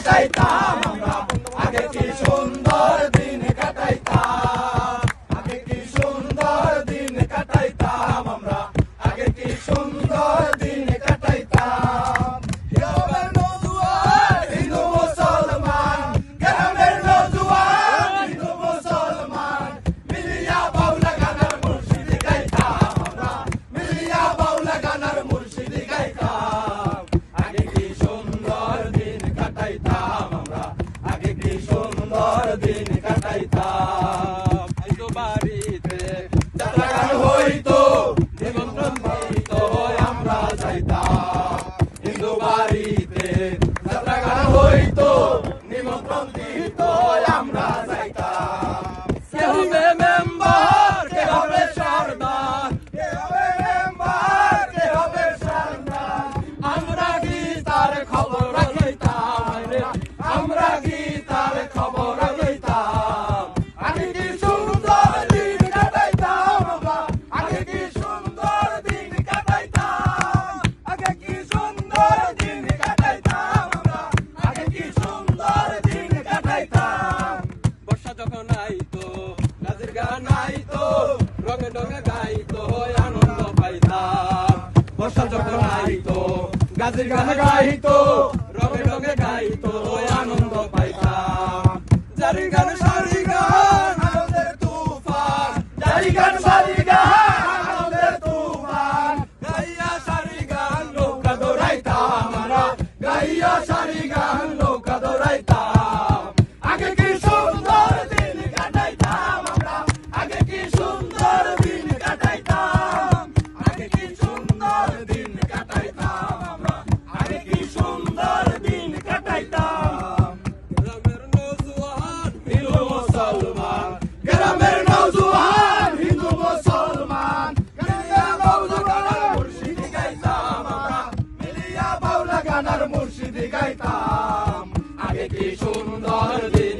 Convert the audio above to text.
在大风 আগে কি সুন্দর দিন কাটাইতাম? বাড়িতে যাত্রাগান হইতো, নিমন্ত্রণ পাইতো, আমরা যাইতাম। হিন্দু বাড়িতে যাত্রাগান হইতো, নিমন্ত্রণ দিত। ডগে ডগে গাইতো আনন্দ পাইতাম। বর্ষা যখন আইতো গাজির গান গাইতো রগে ডগে গাইতো আনন্দ পাইতাম। জারির গান গাইতাম। আগে কি সুন্দর দিন